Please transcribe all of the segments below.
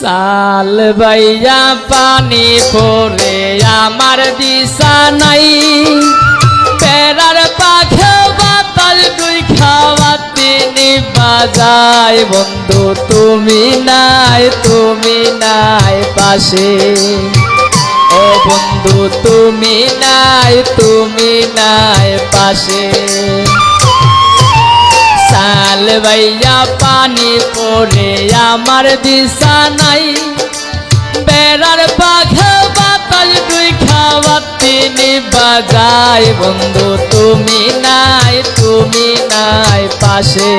সাল বাইয়া পানি পরে আমার দিশা নাই। পেরার পাখে বাতাল দুই খাওয়া তিনি বাজায়। বন্ধু, তুমি নাই তুমি নাই পাশে। ও বন্ধু, তুমি নাই তুমি নাই পাশে। সাল ভাইয়া পানি পরে আমার দিশা নাই। বেড়ার বাঘা বাতাল দুই খাওয়া তিনি বাজায়। বন্ধু, তুমি নাই তুমি নাই পাশে।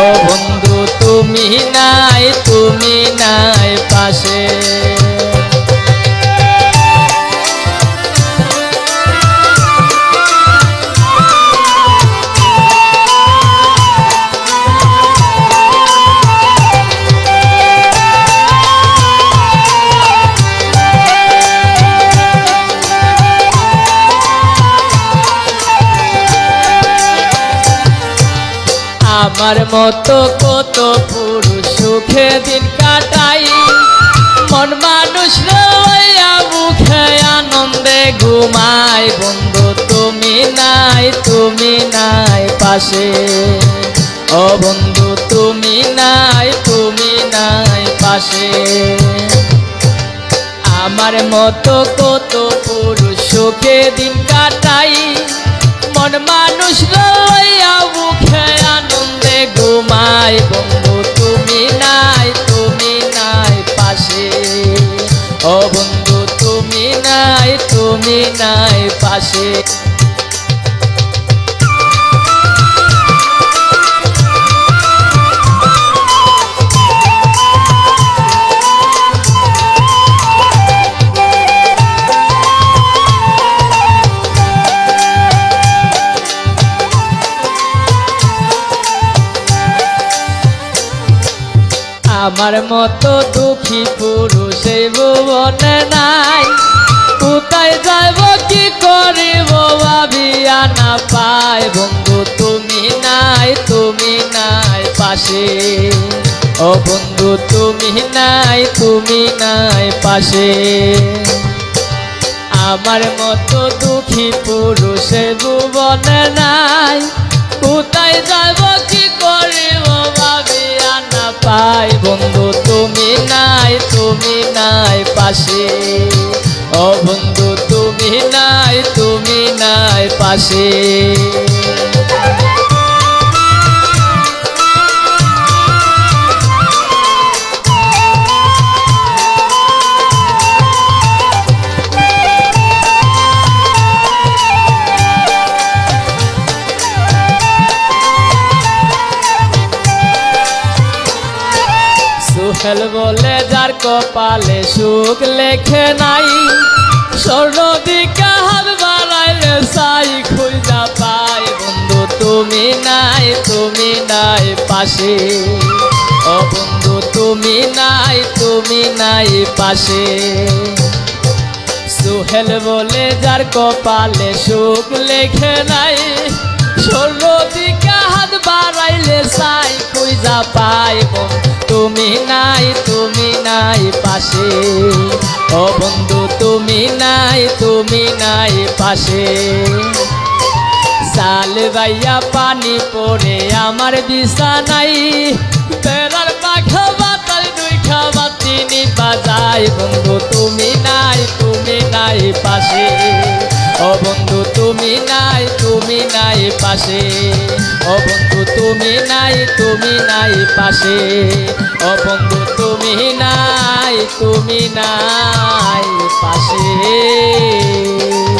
ও বন্ধু, তুমি নাই তুমি নাই পাশে। আমার মতো কত পুরুষ সুখে দিন কাটাই। মন মানুষ মুখে আনন্দে ঘুমাই। বন্ধু, তুমি নাই তুমি নাই পাশে। ও বন্ধু, তুমি নাই তুমি নাই পাশে। আমার মতো কত পুরুষ সুখে দিন কাটাই। মন মানুষ রইয়া মুখে আনন্দে ঘুমাই বন্ধু তুমি নাই তুমি নাই পাশে। ও বন্ধু তুমি নাই তুমি নাই পাশে। আমার মতো দুঃখী পুরুষ ভুবনে নাই। কোথায় যাইব, কি করিব, ভাবিয়া না পাই। বন্ধু, তুমি নাই তুমি নাই পাশে। ও বন্ধু, তুমি নাই তুমি নাই পাশে। আমার মতো দুঃখী পুরুষ ভুবনে নাই। কোথায় যাব কি নাই পাশে। ও বন্ধু তুমি নাই তুমি নাই পাশে। সুহেল বলে যার কপালে সুখ লেখে নাই স্বর্ণ দিকে হাত বাড়াইলে সাই, খুঁজা পাই বন্ধু, তুমি নাই তুমি নাই পাশে। ও বন্ধু, তুমি নাই তুমি নাই পাশে। সুহেল বলে যার কপালে সুখ লেখে নাই স্বর্ণ দিকে হাত বাড়াইলে সাই খুঁজা পাইব। তুমি নাই তুমি নাই পাশে। ও বন্ধু, তুমি নাই তুমি নাই পাশে। সাল বাইয়া পানি পড়ে আমার বিছানাই বেড়ার পাখা বাতাল দুই খাওয়া তিনি বাজাই বন্ধু, তুমি তুমি নাই তুমি নাই পাশে। ও বন্ধু, তুমি নাই তুমি নাই পাশে। ও বন্ধু, তুমি নাই তুমি নাই পাশে।